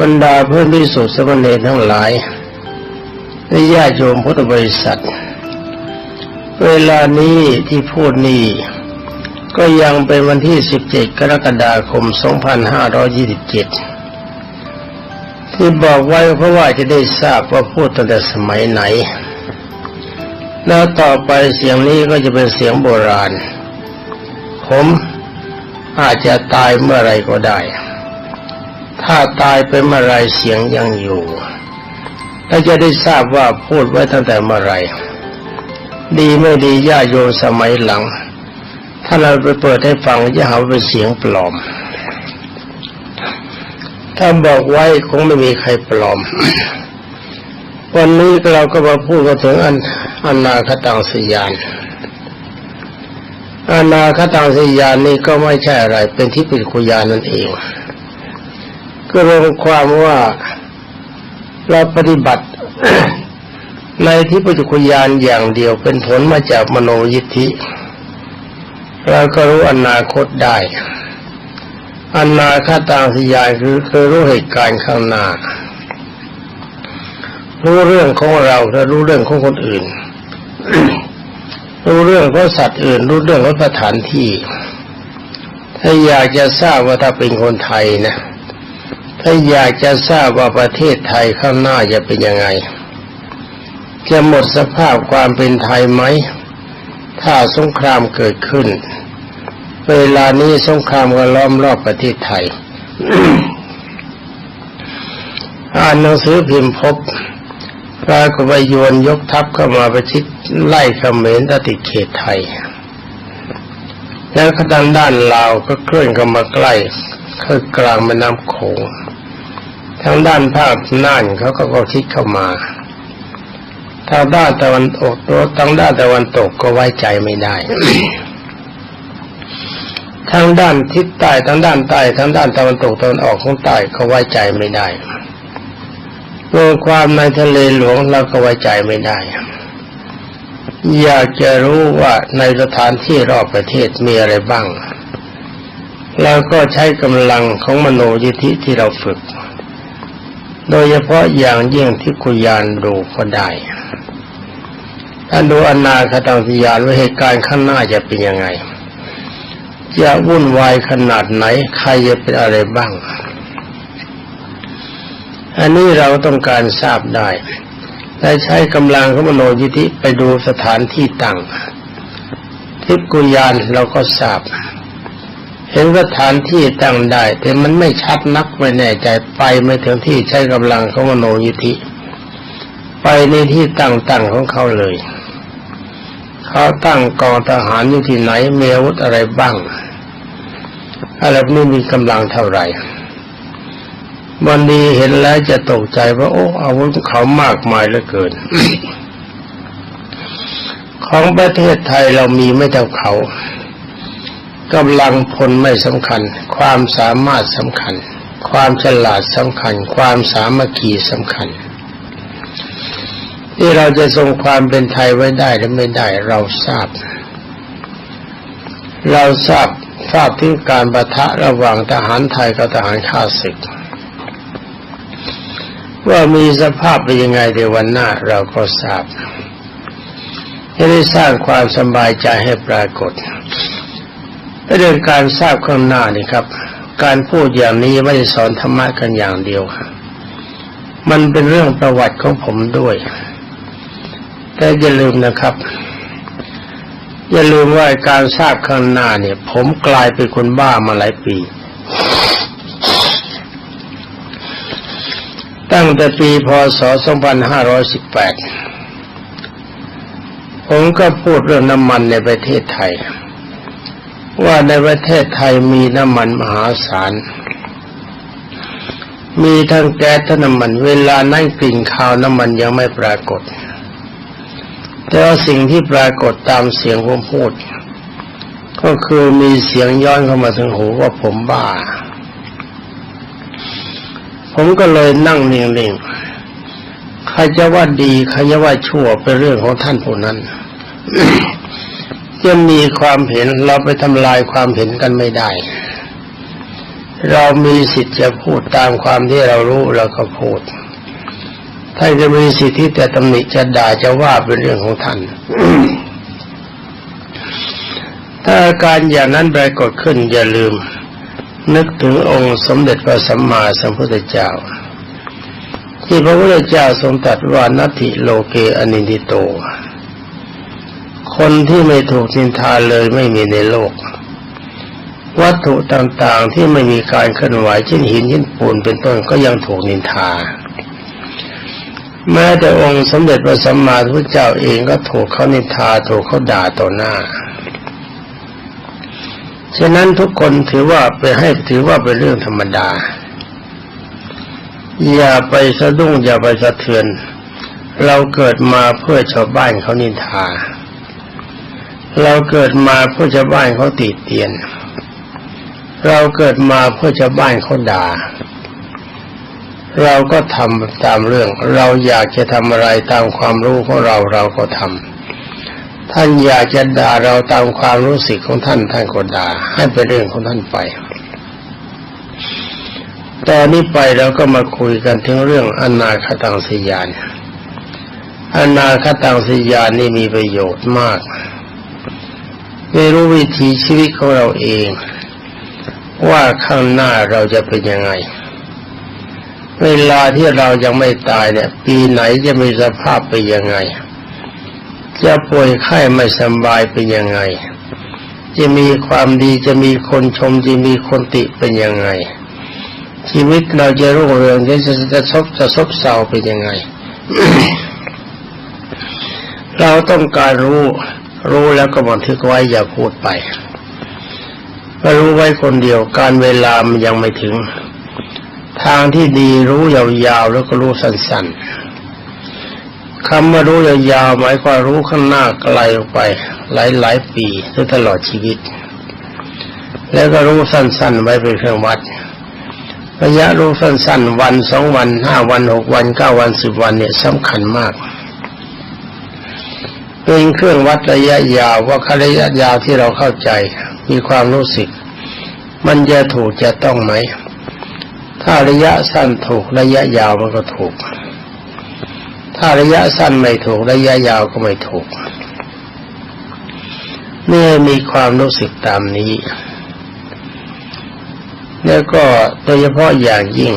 บรรดาเพื่อนพิสุทธิ์สมณเณรทั้งหลายและญาติโยมพุทธบริษัท เวลานี้ที่พูดนี้ก็ยังเป็นวันที่ 17 กรกฎาคม 2527 ที่บอกไว้เพราะว่าจะได้ทราบว่าพูดตั้งแต่สมัยไหน แล้วต่อไปเสียงนี้ก็จะเป็นเสียงโบราณ ผมอาจจะตายเมื่อไรก็ได้ ถ้าตายไปเมื่อไรเสียงยังอยู่และจะได้ทราบว่าพูดไว้ตั้งแต่เมื่อไรดีไม่ดีญาโยมสมัยหลัง ถ้าเราไปเปิดให้ฟังจะหาว่าเป็นเสียงปลอม ถ้าบอกไว้คงไม่มีใครปลอม วันนี้เราก็มาพูดกันถึงอันอนาคตังสยานอนาคตังสยานนี่ก็ไม่ใช่อะไร เป็นที่ปิดคุยานนั่นเอง ก็รวมความว่าเราปฏิบัติ ในที่ปิคุยานอย่างเดียวเป็นผลมาจากมโนยิทธิเราก็รู้อนาคตได้อนาคตังสยานคือคือรู้เหตุการณ์ข้างหน้า รู้เรื่องของเราและรู้เรื่องของคนอื่น รู้เรื่องของสัตว์อื่น รู้เรื่องของสถานที่ ถ้าอยากจะทราบว่าถ้าเป็นคนไทยนะ ถ้าอยากจะทราบว่าประเทศไทยข้างหน้าจะเป็นยังไง จะหมดสภาพความเป็นไทยไหม ถ้าสงครามเกิดขึ้น เวลานี้สงครามก็ล้อมรอบประเทศไทย อ่านหนังสือพิมพ์พบปรากฏว่ายวนยกทัพเข้ามาประชิดไล่เขมรตติดเขตไทย แล้วทางด้านลาวก็เคลื่อนเข้ามาใกล้คือกลางแม่น้ำโขง ทางด้านภาคน่านเขาก็ก็คิดเข้ามาทางด้านตะวันตกตัวทางด้านตะวันตกก็ไว้ใจไม่ได้ ทางด้านทิศใต้ทางด้านใต้ทางด้านตะวันตกตะวันออกของใต้ก็ไว้ใจไม่ได้รวมความในทะเลหลวงเราก็ไว้ใจไม่ได้ อยากจะรู้ว่าในสถานที่รอบประเทศมีอะไรบ้าง แล้วก็ใช้กำลังของมโนยิธิที่เราฝึก โดยเฉพาะอย่างยิ่งที่กุยานดูก็ได้ถ้าดูอนาคตังสยานว่าเหตุการณ์ข้างหน้าจะเป็นยังไง จะวุ่นวายขนาดไหน ใครจะเป็นอะไรบ้าง อันนี้เราต้องการทราบได้และใช้กำลังขมโนยิธิไปดูสถานที่ตั้งทิพกุยานเราก็ทราบ เห็นสถานที่ตั้งได้ แต่มันไม่ชัดนักไม่แน่ใจไปไม่ถึงที่ใช้กำลังของมโนยิธิไปในที่ตั้งตั้งของเขาเลย เขาตั้งกองทหารอยู่ที่ไหนมีอาวุธอะไรบ้างอะไรนี้มีกำลังเท่าไหร่วันนี้เห็นแล้วจะตกใจว่าโอ้อาวุธเขามากมายเหลือเกิน ของประเทศไทยเรามีไม่เท่าเขา กำลังพลไม่สำคัญ ความสามารถสำคัญ ความฉลาดสำคัญ ความสามัคคีสำคัญ ที่เราจะทรงความเป็นไทยไว้ได้หรือไม่ได้เราทราบ เราทราบทราบถึงการประทะระหว่างทหารไทยกับทหารข้าศึก ว่ามีสภาพเป็นยังไงในวันหน้าเราก็ทราบจะได้สร้างความสบายใจให้ปรากฏ เรื่องการทราบข้างหน้านี่ครับ การพูดอย่างนี้ไม่ได้สอนธรรมะกันอย่างเดียวมันเป็นเรื่องประวัติของผมด้วย แต่อย่าลืมนะครับ อย่าลืมว่าการทราบข้างหน้าเนี่ย ผมกลายเป็นคนบ้ามาหลายปี ตั้งแต่ปีพศ 2518 ผมก็พูดเรื่องน้ำมันในประเทศไทย ว่าในประเทศไทยมีน้ำมันมหาศาล มีทั้งแก๊สทั้งน้ำมัน เวลานั่งกลิ่นคาวน้ำมันยังไม่ปรากฏ แต่ว่าสิ่งที่ปรากฏตามเสียงผมพูด ก็คือมีเสียงย้อนเข้ามาถึงหูว่าผมบ้า ผมก็เลยนั่งนิ่งๆใครจะว่าดีใครจะว่าชั่วเป็นเรื่องของท่านผู้นั้น จะมีความเห็นเราไปทำลายความเห็นกันไม่ได้ เรามีสิทธิ์จะพูดตามความที่เรารู้เราก็พูดท่านจะมีสิทธิ์ที่จะตำหนิจะด่าจะว่าเป็นเรื่องของท่าน ถ้าอาการอย่างนั้นปรากฏขึ้นอย่าลืม นึกถึงองค์สมเด็จพระสัมมาสัมพุทธเจ้า ที่พระพุทธเจ้าทรงตรัสว่านัตถิโลเกอนินทิโต คนที่ไม่ถูกนินทาเลยไม่มีในโลก วัตถุต่างๆที่ไม่มีการเคลื่อนไหวเช่นหินเช่นปูนเป็นต้นก็ยังถูกนินทา แม้แต่องค์สมเด็จพระสัมมาสัมพุทธเจ้าเองก็ถูกเขานินทาถูกเขาด่าต่อหน้า ฉะนั้นทุกคนถือว่าไปให้ถือว่าเป็นเรื่องธรรมดา อย่าไปสะดุ้งอย่าไปสะเทือน เราเกิดมาเพื่อชาวบ้านเขานินทา เราเกิดมาเพื่อชาวบ้านเขาติเตียน เราเกิดมาเพื่อชาวบ้านเขาด่า เราก็ทำตามเรื่อง เราอยากจะทำอะไรตามความรู้ของเราเราก็ทำท่านอยากจะด่าเราตามความรู้สึกของท่านท่านก็ด่าให้เป็นเรื่องของท่านไปตอนนี้ไปเราก็มาคุยกันถึงเรื่องอนาคตังสยานอนาคตังสยานนี่มีประโยชน์มาก ไม่รู้วิถีชีวิตของเราเอง ว่าข้างหน้าเราจะเป็นยังไง เวลาที่เรายังไม่ตายเนี่ย ปีไหนจะมีสภาพเป็นยังไง จะป่วยไข้ไม่สบายเป็นยังไง จะมีความดีจะมีคนชมจะมีคนติเป็นยังไง ชีวิตเราจะรุ่งเรืองจะจะจะซบจะซบเซาเป็นยังไง เราต้องการรู้ รู้แล้วก็บันทึกไว้อย่าพูดไปก็รู้ไว้คนเดียวการเวลามันยังไม่ถึง ทางที่ดีรู้ยาวๆแล้วก็รู้สั้นๆคำว่ารู้ยาวๆหมายความรู้ข้างหน้าไกลออกไป หลายๆปีหรือตลอดชีวิต แล้วก็รู้สั้นๆ ไว้เป็นเครื่องวัดระยะรู้สั้นๆ วันสองวันห้าวันหกวันเก้าวันสิบวันเนี่ยสำคัญมาก เป็นเครื่องวัดระยะยาวว่าระยะยาวที่เราเข้าใจ มีความรู้สึก มันจะถูกจะต้องไหม ถ้าระยะสั้นถูกระยะยาวมันก็ถูก ถ้าระยะสั้นไม่ถูกระยะยาวก็ไม่ถูกเมื่อมีความรู้สึกตามนี้ แล้วก็โดยเฉพาะอย่างยิ่ง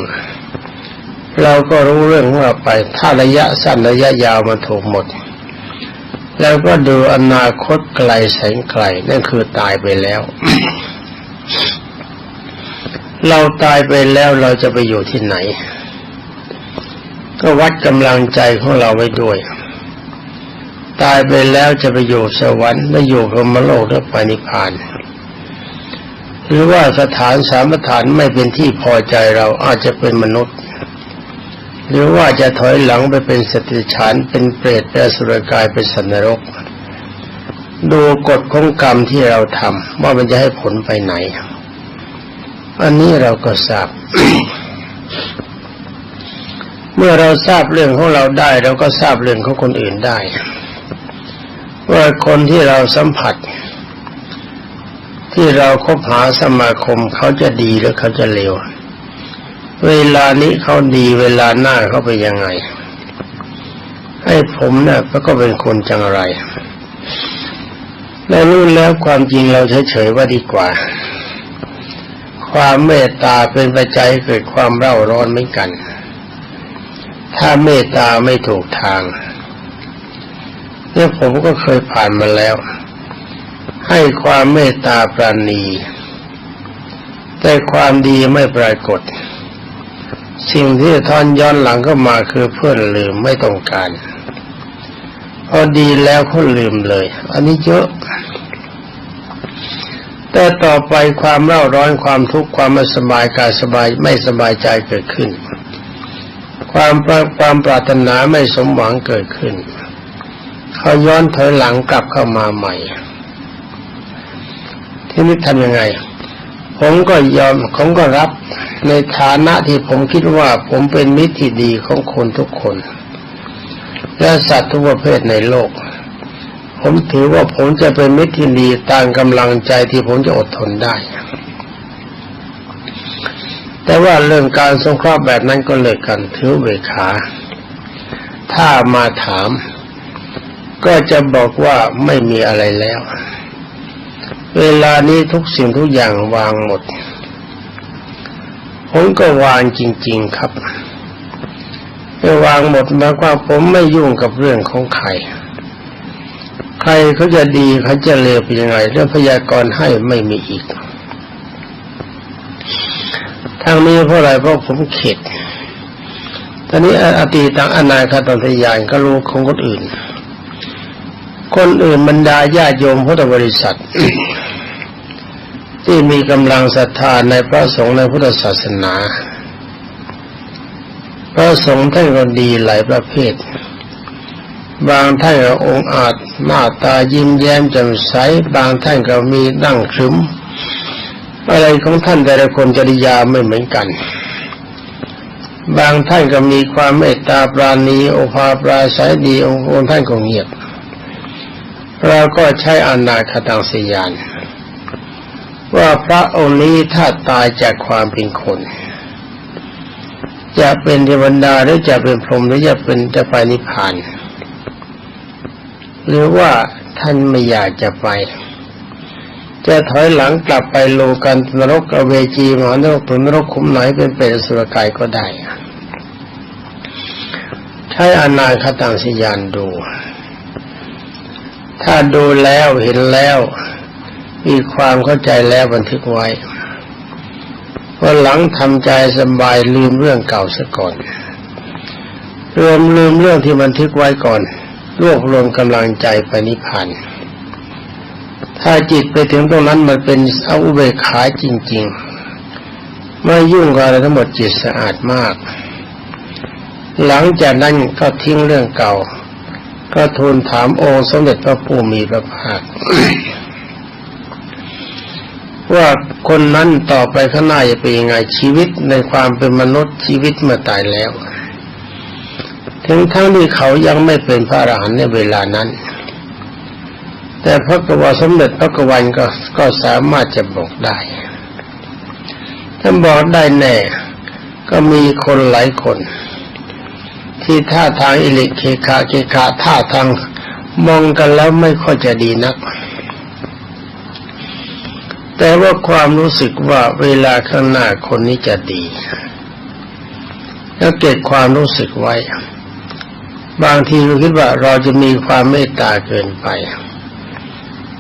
เราก็รู้เรื่องว่าไป ถ้าระยะสั้นระยะยาวมันถูกหมด แล้วก็ดูอนาคตไกลแสนไกลนั่นคือตายไปแล้ว เราตายไปแล้วเราจะไปอยู่ที่ไหน ก็วัดกำลังใจของเราไว้ด้วย ตายไปแล้วจะไปอยู่สวรรค์ไม่อยู่พรมโลกหรือไปนิพพาน หรือว่าสถานสามฐานไม่เป็นที่พอใจเราอาจจะเป็นมนุษย์ หรือว่าจะถอยหลังไปเป็นสติฉานเป็นเปรตเป็นสุรกายเป็นสันนรก ดูกฎของกรรมที่เราทำว่ามันจะให้ผลไปไหน อันนี้เราก็ทราบ เมื่อเราทราบเรื่องของเราได้ เราก็ทราบเรื่องของคนอื่นได้ว่าคนที่เราสัมผัส ที่เราคบหาสมาคมเขาจะดีหรือเขาจะเลว เวลานี้เขาดีเวลาหน้าเขาเป็นยังไง ให้ผมเนะ่ยก็เป็นคนจังไรในรุ่นแล้วความจริงเราเฉยๆว่าดีกว่า ความเมตตาเป็นปัจจัยเกิดความเร่าร้อนเหมือนกัน ถ้าเมตตาไม่ถูกทางเนี่ยผมก็เคยผ่านมาแล้ว ให้ความเมตตาปราณี แต่ความดีไม่ปรากฏ สิ่งที่ทอนย้อนหลังก็มาคือเพื่อนลืมไม่ต้องการพอดีแล้วเขาลืมเลย อันนี้เยอะแต่ต่อไปความเร่าร้อนความทุกข์ความไม่สบายกายสบายไม่สบายใจเกิดขึ้น ความความปรารถนาไม่สมหวังเกิดขึ้น เขาย้อนถอยหลังกลับเข้ามาใหม่ ที่นี้ทำยังไง ผมก็ยอมผมก็รับ ในฐานะที่ผมคิดว่าผมเป็นมิตรที่ดีของคนทุกคน และสัตว์ทุกประเภทในโลก ผมถือว่าผมจะเป็นมิตรที่ดีตามกำลังใจที่ผมจะอดทนได้ แต่ว่าเรื่องการสงเคราะห์แบบนั้นก็เลิกกันถือเวขา ถ้ามาถาม ก็จะบอกว่าไม่มีอะไรแล้ว เวลานี้ทุกสิ่งทุกอย่างวางหมด ผมก็วางจริง ๆครับไม่วางหมดหมายความผมไม่ยุ่งกับเรื่องของใคร ใครเขาจะดีเขาจะเลวเป็นยังไงเรื่องพยากรณ์ให้ไม่มีอีกทางนี้เพราะอะไรเพราะผมเข็ดตอนนี้อตีตังอนาคตทยานก็รู้ของคนอื่น คนอื่นบรรดาญาโยมพุทธบริษัท ที่มีกำลังศรัทธาในพระสงฆ์ในพุทธศาสนา พระสงฆ์ท่านก็ดีหลายประเภท บางท่านก็องค์อาจหน้าตายิ้มแย้มแจ่มใส บางท่านก็มีนั่งครึ้มอะไรของท่านแต่ละคนจริยาไม่เหมือนกัน บางท่านก็มีความเมตตาปราณีโอภาปราศัยดีองค์ท่านก็เงียบ เราก็ใช้อนาคตังสยาน ว่าพระองค์นี้ถ้าตายจากความเป็นคน จะเป็นเทวดาหรือจะเป็นพรหมหรือจะเป็นจะไปนิพพาน หรือว่าท่านไม่อยากจะไป จะถอยหลังกลับไปโลกันนรกอเวจีมหานรกถึงนรกขุมไหนเป็นเปรตสุรกายก็ได้ ใช้อนาคตังสยานดู ถ้าดูแล้วเห็นแล้ว มีความเข้าใจแล้วบันทึกไว้วันหลังทำใจสบายลืมเรื่องเก่าซะก่อนรวมลืมเรื่องที่บันทึกไว้ก่อน รวบรวมกำลังใจไปนิพพานถ้าจิตไปถึงตรงนั้นมันเป็นเอาอุเบกขาจริงๆไม่ยุ่งกับอะไรทั้งหมดจิตสะอาดมาก หลังจากนั้นก็ทิ้งเรื่องเก่า ก็ทูลถามองค์สมเด็จพระผู้มีพระภาค ว่าคนนั้นต่อไปข้างหน้าจะเป็นยังไงชีวิตในความเป็นมนุษย์ชีวิตเมื่อตายแล้วถึงทั้งที่เขายังไม่เป็นพระอรหันต์ในเวลานั้น แต่พระกวาสมเด็จพระกวันก็ก็สามารถจะบอกได้ถ้าบอกได้แน่ ก็มีคนหลายคน ที่ท่าทางอิเล็กเคคาเคคาท่าทางมองกันแล้วไม่ค่อยจะดีนัก แต่ว่าความรู้สึกว่าเวลาข้างหน้าคนนี้จะดีแล้วเก็บความรู้สึกไว้ บางทีเราคิดว่าเราจะมีความเมตตาเกินไป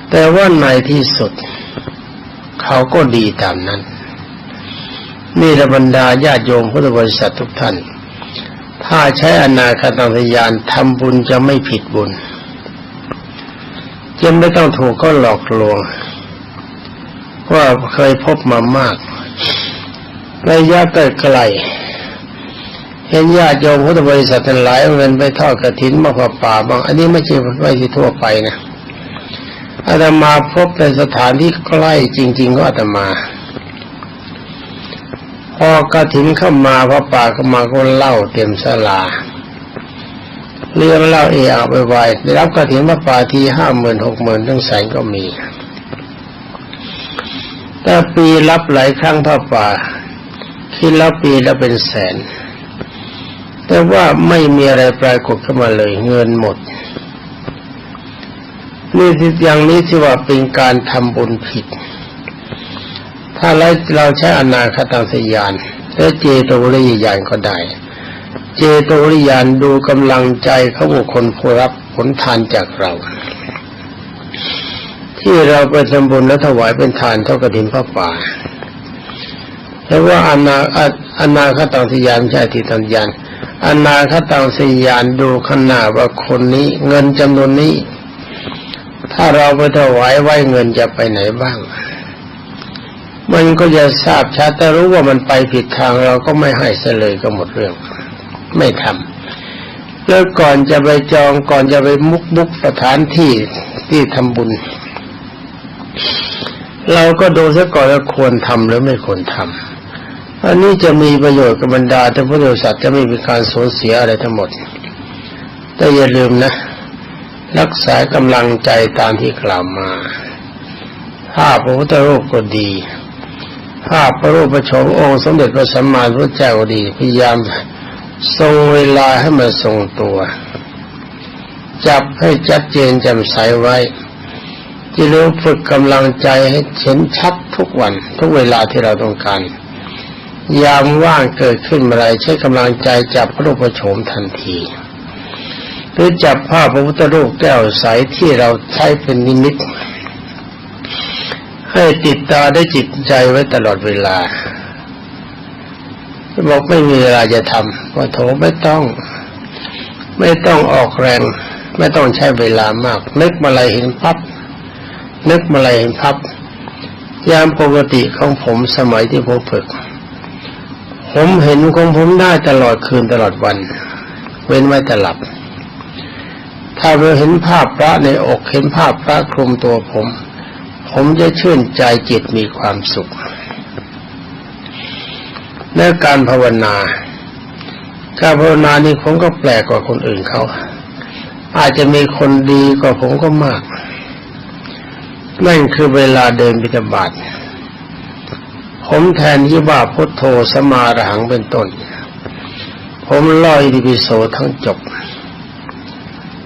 แต่ว่าในที่สุด เขาก็ดีตามนั้น นี่ระบรรดาญาติโยมพุทธบริษัททุกท่าน ถ้าใช้อนาคตังทยานทำบุญจะไม่ผิดบุญจะไม่ต้องถูกก็หลอกลวง ว่าเคยพบมามากระยะไกลเห็นญาติโยมพุทธบริษัททั้งหลายเงินไปทอดกระถินมาผ่าป่าบาง อันนี้ไม่ใช่ไม่ใช่ทั่วไปนะอาตมาพบในสถานที่ใกล้จริง ๆ ก็อาตมา พอกระถินเข้ามาพระป่าเข้ามาก็เล่าเต็มสลาเรื่องเล่าเอะไปไวได้รับกระถินพระป่าทีห้าหมื่นหกหมื่นทั้งแสนก็มี แต่ปีรับหลายครั้งพระป่า คิดแล้วปีล้วเป็นแสน แต่ว่าไม่มีอะไรปรากฏขึ้นมาเลย เงินหมด นี่ที่อย่างนี้ที่ว่าเป็นการทำบุญผิด ถ้าเราเราใช้อนาคตังสยานและเจโตริยานก็ได้ เจโตริยานดูกำลังใจเขาบุคคลผู้รับผลทานจากเรา ที่เราไปทำบุญและถวายเป็นทานเท่ากระถินพระป่าแต่ว่าอนาอนาคตังสยานใช่ที่ตัญญานอนาคตังสยานดูขนาดว่าคนนี้เงินจำนวนนี้ ถ้าเราไปถวายไว้เงินจะไปไหนบ้าง มันก็จะทราบชัดแต่รู้ว่ามันไปผิดทางเราก็ไม่ให้เสเลยก็หมดเรื่อง ไม่ทำแล้วก่อนจะไปจองก่อนจะไปมุกบุกสถานที่ที่ทำบุญ เราก็ดูซะก่อนว่าควรทำหรือไม่ควรทำอันนี้จะมีประโยชน์กับบรรดาท่านผู้บริษัทจะไม่มีการสูญเสียอะไรทั้งหมด แต่อย่าลืมนะ รักษากำลังใจตามที่กล่าวมาถ้าพพระพุทธรูปก็ดีภาพพระรูปประชงองค์สมเด็จพระสัมมาสัมพุทธเจ้าก็ดี พยายามทรงเวลาให้มันทรงตัว จับให้ชัดเจนแจ่มใสไว้ ที่เราฝึกกำลังใจให้เห็นชัดทุกวัน ทุกเวลาที่เราต้องการ ยามว่างเกิดขึ้นเมื่อไรใช้กำลังใจจับพระรูปโฉมทันที หรือจับภาพพระพุทธรูปแก้วใสที่เราใช้เป็นนิมิต ให้ติดตาได้จิตใจไว้ตลอดเวลาบอกไม่มีเวลาจะทำว่าโถไม่ต้อง ไม่ต้องออกแรง ไม่ต้องใช้เวลามาก นึกมาอะไรเห็นพับ นึกมาอะไรเห็นพับ ยามปกติของผมสมัยที่ผมฝึก ผมเห็นของผมได้ตลอดคืนตลอดวัน เว้นไว้แต่หลับ ถ้าเราเห็นภาพพระในอกเห็นภาพพระคลุมตัวผม ผมจะชื่นใจจิตมีความสุขและการภาวนา การภาวนานี่ผมก็แปลกกว่าคนอื่นเขา อาจจะมีคนดีกว่าผมก็มาก นั่นคือเวลาเดินบิณฑบาตผมแทนที่ว่าพุทโธสมาระหังเป็นต้น ผมล่อยดิปิโสทั้งจบ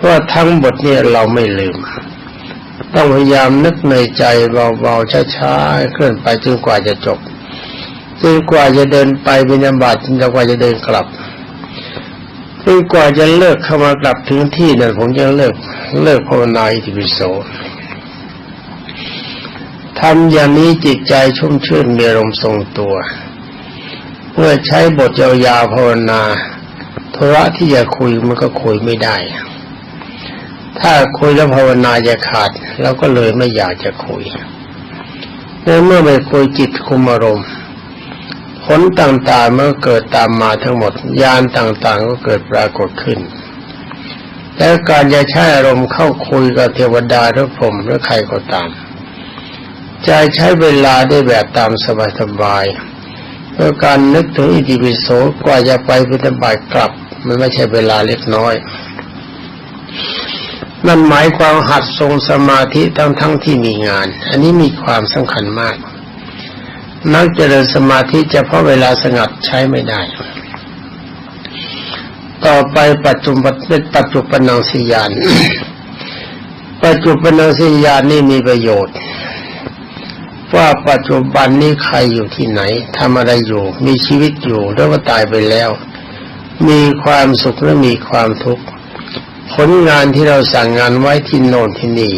ว่าทั้งบทนี่เราไม่ลืม ต้องพยายามนึกในใจเบาๆช้าๆเคลื่อนไปจนกว่าจะจบจนกว่าจะเดินไปบิณฑบาตจนกว่าจะเดินกลับจนกว่าจะเลิกเข้ามากลับถึงที่นั่นผมจะเลิกเลิกภาวนาอิติปิโส ทำอย่างนี้จิตใจชุ่มชื่นมีอารมณ์ทรงตัว เมื่อใช้บทยาวๆภาวนาธุระที่จะคุยมันก็คุยไม่ได้ ถ้าคุยแล้วภาวนาจะขาดเราก็เลยไม่อยากจะคุยเมื่อไม่คุยจิตคุมอารมณ์ผลต่างๆเมื่อเกิดตามมาทั้งหมดยานต่างๆ ก็เกิดปรากฏขึ้น แล้วการจะใช้อารมณ์เข้าคุยกับเทวดาหรือพรหมหรือใครก็ตาม ใจใช้เวลาได้แบบตามสบายๆเพื่อการนึกถึงอิติปิโสกว่าจะไปปฏิบัติกลับ มันไม่ใช่เวลาเล็กน้อย นั่นหมายความหัดทรงสมาธิทั้งทั้งที่มีงาน อันนี้มีความสำคัญมาก นักเจริญสมาธิเฉพาะเวลาสงัดใช้ไม่ได้ ต่อไปปัจจุบันเป็นปัจจุบันนังสิยานปัจจุบันนังสิยานนี่มีประโยชน์ ว่าปัจจุบันนี้ใครอยู่ที่ไหนทำอะไรอยู่ มีชีวิตอยู่หรือว่าตายไปแล้ว มีความสุขหรือมีความทุกข์ผลงานที่เราสั่งงานไว้ที่โน่นที่นี่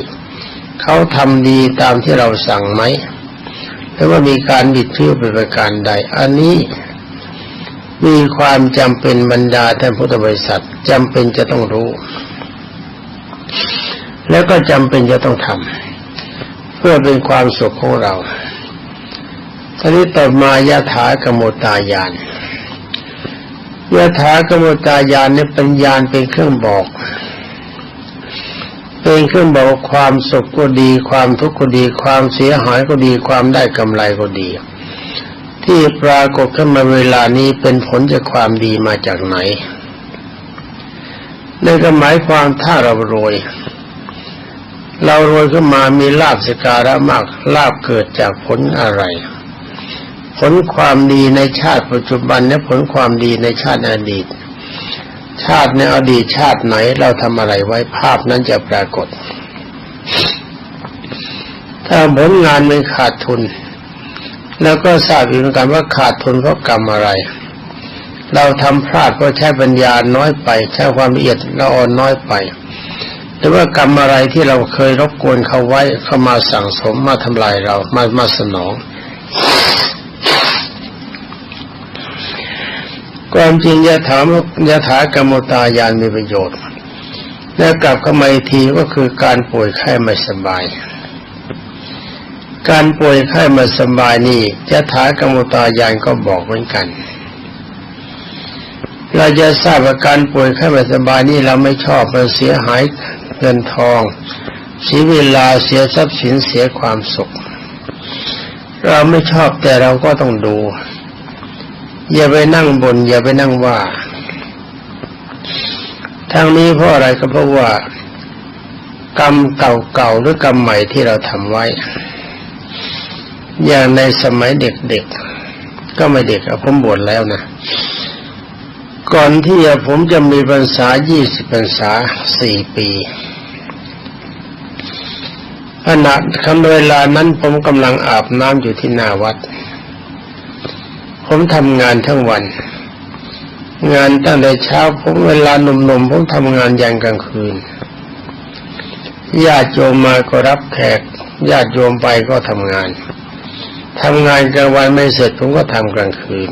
เขาทำดีตามที่เราสั่งไหมหรือว่ามีการบิดเบี้ยวเป็นประการใด อันนี้มีความจำเป็นบรรดาท่านพุทธบริษัทจำเป็นจะต้องรู้ แล้วก็จำเป็นจะต้องทำ เพื่อเป็นความสุขของเราทีนี้ต่อมายาถากโมตายานยาถากโมตายานนี่เป็นญาณเป็นเครื่องบอกเป็นเครื่องบอกความสุขก็ดี ความทุกข์ก็ดี ความเสียหายก็ดี ความได้กำไรก็ดี ที่ปรากฏขึ้นมาเวลานี้เป็นผลจากความดีมาจากไหนนั่นก็หมายความถ้าเรารวย เรารวยขึ้นมามีลาบสการะมากลาบเกิดจากผลอะไร ผลความดีในชาติปัจจุบันและผลความดีในชาติอดีต ชาติในอดีตชาติไหนเราทำอะไรไว้ภาพนั้นจะปรากฏ ถ้าผลงานมันขาดทุน แล้วก็ทราบอยู่เหมือนกันว่าขาดทุนเพราะกรรมอะไร เราทำพลาดเพราะใช้ปัญญาน้อยไป ใช้ความละเอียดละอ่อนน้อยไป หรือว่ากรรมอะไรที่เราเคยรบกวนเขาไว้เขามาสั่งสมมาทำลายเรามามาสนอง ความจริงยะถามยะถากรรมตายานมีประโยชน์ และกลับเข้ามาอีกทีก็คือการป่วยไข้ไม่สบาย การป่วยไข้ไม่สบายนี่ยะถากรรมตายานก็บอกเหมือนกัน เราจะทราบว่าการป่วยไข้ไม่สบายนี่เราไม่ชอบมันเสียหายเงินทองเสียเวลาเสียทรัพย์สินเสียความสุข เราไม่ชอบแต่เราก็ต้องดู อย่าไปนั่งบน อย่าไปนั่งว่า ทางนี้เพราะอะไรก็เพราะว่า กรรมเก่าๆหรือกรรมใหม่ที่เราทำไว้ อย่างในสมัยเด็กๆก็ไม่เด็กอะผมบวชแล้วนะ ก่อนที่ผมจะมีพรรษายี่สิบพรรษาสี่ปีขณะคำเวลานั้นผมกำลังอาบน้ำอยู่ที่หน้าวัด ผมทำงานทั้งวัน งานตั้งแต่เช้าผมเวลาหนุ่มๆผมทำงานยันกลางคืน ญาติโยมมาก็รับแขก ญาติโยมไปก็ทำงานทำงานกลางวันไม่เสร็จผมก็ทำกลางคืน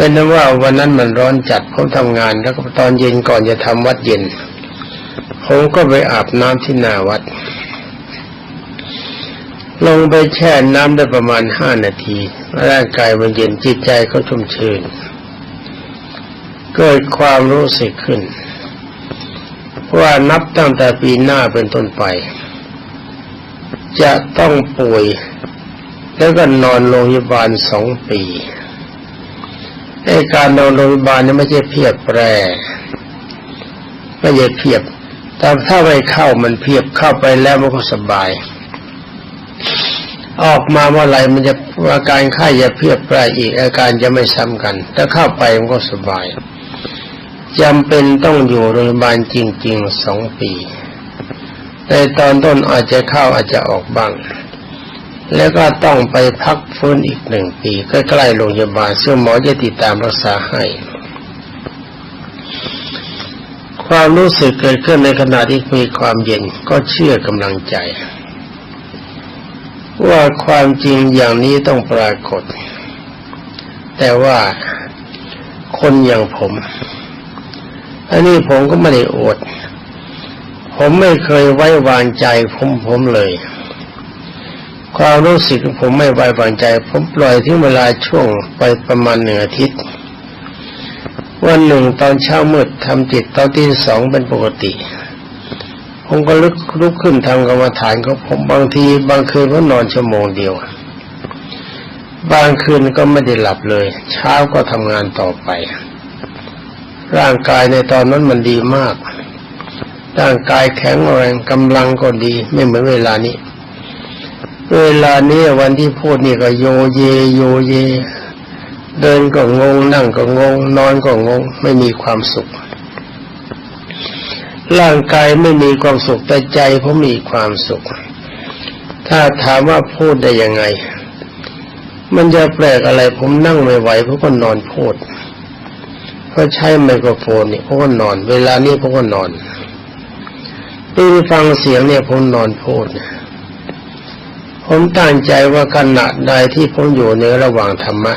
เป็นนั้นว่าวันนั้นมันร้อนจัดผมทำงานแล้วก็ตอนเย็นก่อนจะทำวัดเย็น ผมก็ไปอาบน้ำที่หน้าวัด ลงไปแช่น้ำได้ประมาณห้านาที ร่างกายมันเย็นจิตใจก็ชุ่มชื่นเกิดความรู้สึกขึ้นว่านับตั้งแต่ปีหน้าเป็นต้นไป จะต้องป่วย แล้วก็นอนโรงพยาบาลสองปี ไอ้การนอนโรงพยาบาลนี่ไม่ใช่เพียบแปรไม่ใช่เพียบแต่ถ้าไม่เข้ามันเพียบเข้าไปแล้วมันก็สบาย ออกมาเมื่อไหร่มันจะอาการไข้จะเพียบแปรอีกอาการจะไม่ซ้ำกัน ถ้าเข้าไปมันก็สบายจำเป็นต้องอยู่โรงพยาบาลจริงๆสองปีในตอนต้นอาจจะเข้าอาจจะออกบ้าง แล้วก็ต้องไปพักฟื้นอีกหนึ่งปีใกล้ๆโรงพยาบาลซึ่งหมอจะติดตามรักษาให้ ความรู้สึกเกิดขึ้นในขณะที่มีความเย็นก็เชื่อกำลังใจ ว่าความจริงอย่างนี้ต้องปรากฏ แต่ว่าคนอย่างผม อันนี้ผมก็ไม่ได้อด ผมไม่เคยไว้วางใจผมผมเลย ความรู้สึกของผมไม่ไว้วางใจ ผมปล่อยที่เวลาช่วงไปประมาณหนึ่งอาทิตย์ วันหนึ่งตอนเช้ามืดทำจิตตอนที่สองเป็นปกติ ผมก็ลุกลุกขึ้นทำกรรมฐานของผมบางที บางคืนก็นอนชั่วโมงเดียว บางคืนก็ไม่ได้หลับเลย เช้าก็ทำงานต่อไป ร่างกายในตอนนั้นมันดีมาก ร่างกายแข็งแรงกำลังก็ดีไม่เหมือนเวลานี้ เวลานี้วันที่พูดนี่ก็โยเยโยเย เดินก็งง นั่งก็งง นอนก็งง ไม่มีความสุข ร่างกายไม่มีความสุขแต่ใจผมมีความสุข ถ้าถามว่าพูดได้ยังไง มันจะแปลกอะไร ผมนั่งไม่ไหวผมก็นอนพูดก็ใช้ไมโครโฟนเนี่ยผมก็นอน เวลานี้ผมก็นอนนี่ฟังเสียงเนี่ยผมนอนพูด ผมตั้งใจว่าขณะใดที่ผมอยู่ในระหว่างธรรมะ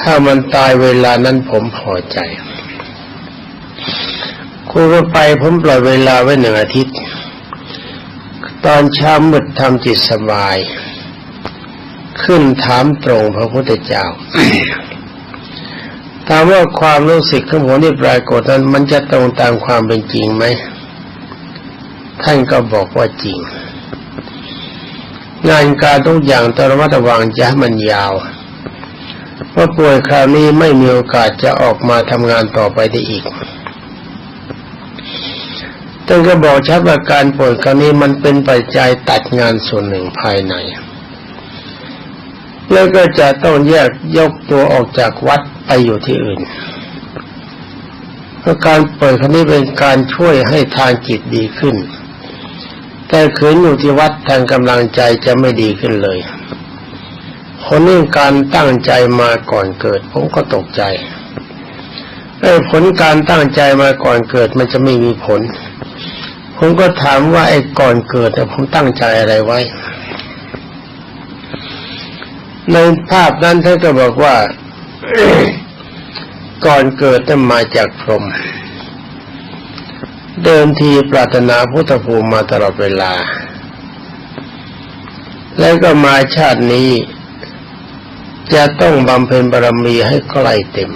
ถ้ามันตายเวลานั้นผมพอใจคุณก็ไปผมปล่อยเวลาไว้หนึ่งอาทิตย์ ตอนเช้ามืดทำจิตสบาย ขึ้นถามตรงพระพุทธเจ้าถามว่าความรู้สึกของผมที่ปรากฏนั้นมันจะตรงตามความเป็นจริงไหม ท่านก็บอกว่าจริง งานการทุกอย่างต้องระมัดระวังจะให้มันยาวเพราะป่วยคราวนี้ไม่มีโอกาสจะออกมาทำงานต่อไปได้อีกท่านก็บอกชัดว่าการป่วยคราวนี้มันเป็นปัจจัยตัดงานส่วนหนึ่งภายใน แล้วก็จะต้องแยกยกตัวออกจากวัดไปอยู่ที่อื่นเพราะการป่วยครั้นี้เป็นการช่วยให้ทางจิตดีขึ้น แต่ขืนอยู่ที่วัดทางกำลังใจจะไม่ดีขึ้นเลย คนนี้การตั้งใจมาก่อนเกิด ผมก็ตกใจไอ้ผลการตั้งใจมาก่อนเกิดมันจะไม่มีผล ผมก็ถามว่าไอ้ก่อนเกิดแต่ผมตั้งใจอะไรไว้ ในภาพนั้นท่านก็บอกว่าก่อนเกิดจะมาจากพรหม เดิมทีปรารถนาพุทธภูมิมาตลอดเวลา แล้วก็มาชาตินี้ จะต้องบำเพ็ญบารมีให้ใกล้เต็ม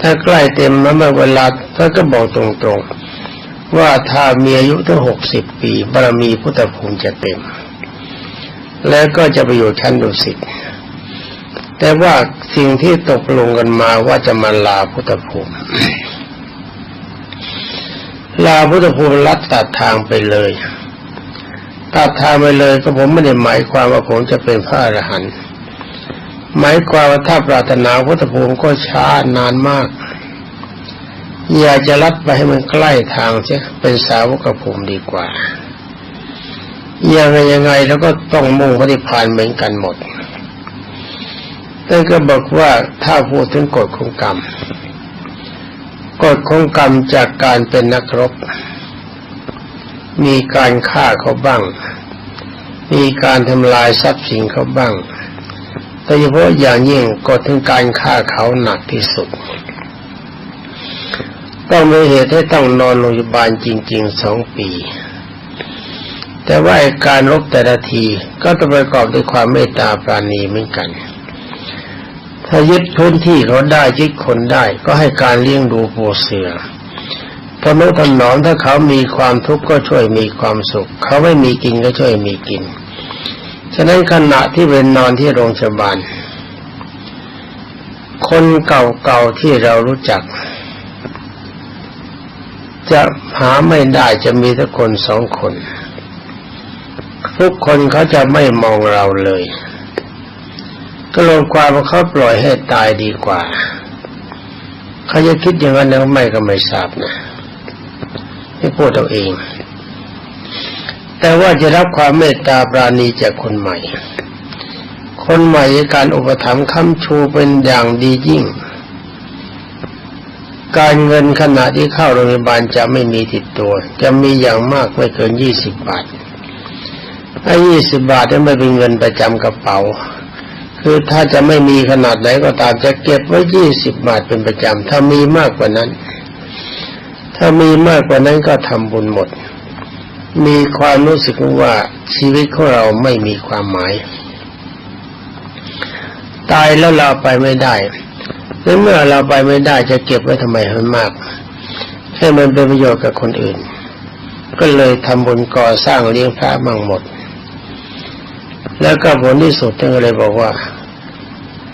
ถ้าใกล้เต็มนั้นเวลาท่านก็บอกตรงๆ ว่าถ้ามีอายุถึงหกสิบปีบารมีพุทธภูมิจะเต็ม แล้วก็จะไปอยู่ชั้นดุสิตแต่ว่าสิ่งที่ตกลงกันมาว่าจะมาลาพุทธภูมิ ลาพุทธภูมิลัดตัดทางไปเลย ตัดทางไปเลยก็ผมไม่ได้หมายความว่าผมจะเป็นพระอรหันต์หมายความว่าถ้าปรารถนาพุทธภูมิก็ช้านานมาก อยากจะรัดไปให้มันใกล้ทางเสียเป็นสาวกภูมิดีกว่ายังไงยังไงแล้วก็ต้องมุ่งปฏิพานเหมือนกันหมดท่นก็บอกว่าถ้าพูดถึงกฎของกรรม กฎของกรรมจากการเป็นนักรบ มีการฆ่าเขาบ้าง มีการทำลายทรัพย์สินเขาบ้างโดยเฉพาะอย่างยิ่งกฎถึงการฆ่าเขาหนักที่สุด ต้องมีเหตุให้ต้องนอนโรงพยาบาลจริงๆสองปี แต่ว่าการรบแต่ละทีก็ต้องประกอบด้วยความเมตตาปราณีเหมือนกัน ถ้ายึดพื้นที่เขาได้ยึดคนได้ ก็ให้การเลี้ยงดูปูเสือทนุถนอมถ้าเขามีความทุกข์ก็ช่วยมีความสุข เขาไม่มีกินก็ช่วยมีกิน ฉะนั้นขณะที่เป็นนอนที่โรงพยาบาลคนเก่าๆที่เรารู้จัก จะหาไม่ได้จะมีแต่คนสองคน ทุกคนเขาจะไม่มองเราเลย ก็ลงความว่าเขาปล่อยให้ตายดีกว่า เขาจะคิดอย่างนั้นหรือไม่ก็ไม่ทราบนะไม่พูดเอาเอง แต่ว่าจะรับความเมตตาปราณีจากคนใหม่ คนใหม่การอุปถัมภ์ค้ำชูเป็นอย่างดียิ่ง การเงินขณะที่เข้าโรงพยาบาลจะไม่มีติดตัว จะมีอย่างมากไม่เกินยี่สิบบาทไอ้ยี่สิบบาทนี่ไม่เป็นเงินประจำกระเป๋า คือถ้าจะไม่มีขนาดไหนก็ตามจะเก็บไว้ยี่สิบบาทเป็นประจำถ้ามีมากกว่านั้น ถ้ามีมากกว่านั้นก็ทำบุญหมด มีความรู้สึกว่าชีวิตของเราไม่มีความหมาย ตายแล้วเราไปไม่ได้และเมื่อเราไปไม่ได้จะเก็บไว้ทำไมให้มาก ให้มันเป็นประโยชน์กับคนอื่น ก็เลยทำบุญก่อสร้างเลี้ยงพระมั่งหมด แล้วก็ผลที่สุดท่านก็เลยบอกว่า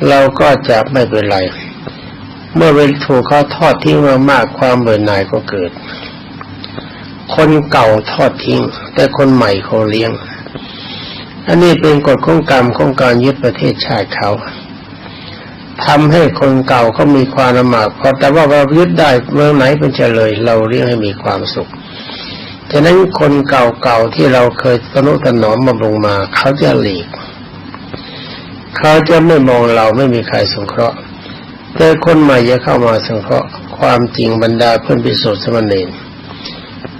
เราก็จะไม่เป็นไร เมื่อเวลถูกเขาทอดทิ้งมามากความเบื่อหน่ายก็เกิด คนเก่าทอดทิ้ง แต่คนใหม่เขาเลี้ยง อันนี้เป็นกฎของกรรมของการยึดประเทศชาติเขาทำให้คนเก่าเขามีความลำบากพอแต่ว่าเรายึดได้เมื่อไหนเป็นเฉลย เราเลี้ยงให้มีความสุข ฉะนั้นคนเก่าๆที่เราเคยสนุถนอมบำรุงมา เขาจะหลีก เขาจะไม่มองเราไม่มีใครสงเคราะห์ แต่คนใหม่จะเข้ามาสงเคราะห์ ความจริงบรรดาเพื่อนพิสุทธิ์สมณีน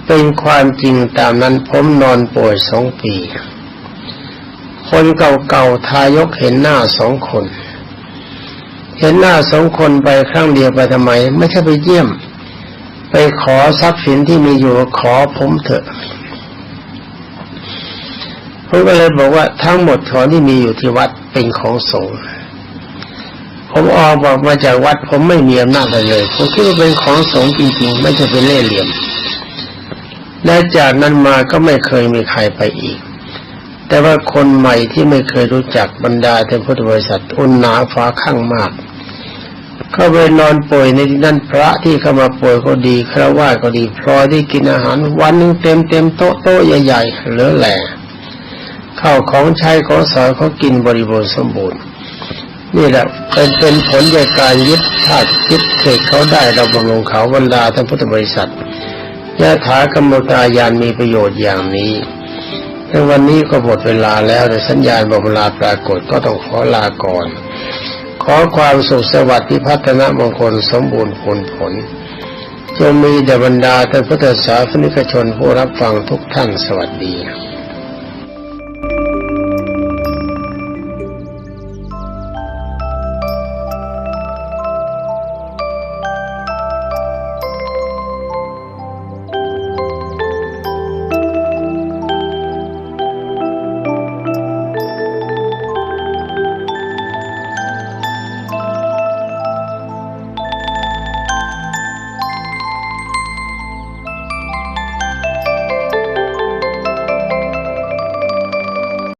เป็นความจริงตามนั้นผมนอนป่วยสองปี คนเก่าๆทายกเห็นหน้าสองคน เห็นหน้าสองคนไปครั้งเดียวไปทำไม ไม่ใช่ไปเยี่ยม ไปขอทรัพย์สินที่มีอยู่ขอผมเถอะผมก็เลยบอกว่าทั้งหมดของที่มีอยู่ที่วัดเป็นของสงฆ์ผมออกบอกมาจากวัด ผมไม่มีอำนาจอะไรเลยผมคิดว่าเป็นของสงฆ์จริงๆ ไม่ใช่เป็นเล่ห์เหลี่ยม และจากนั้นมาก็ไม่เคยมีใครไปอีก แต่ว่าคนใหม่ที่ไม่เคยรู้จักบรรดาแต่พุทธบริษัทอุ่นหนาฟ้าข้างมาก เขาไปนอนป่วยในที่นั่นพระที่เข้ามาป่วยก็ดีคราวาสก็ดีพลอยได้กินอาหารวันหนึ่งเต็มเต็มโต๊ะโต๊ะใหญ่ๆเหลือแหล่ข้าวของใช้ของสอยเขากินบริบูรณ์สมบูรณ์ นี่แหละเป็นเป็นผลจากการยึดธาตุยึดเขตเขาได้เราบำรุงเขาบรรดาท่านพุทธบริษัทยะถากรรมตายานมีประโยชน์อย่างนี้ในวันนี้ก็หมดเวลาแล้วแต่สัญญาณบอกเวลาปรากฏก็ต้องขอลาก่อน ขอความสุขสวัสดิ์ที่พัฒนามงคลสมบูรณ์ผลผลจงมีเดบรรดาท่านพุทธศาสนิกชนผู้รับฟังทุกท่านสวัสดี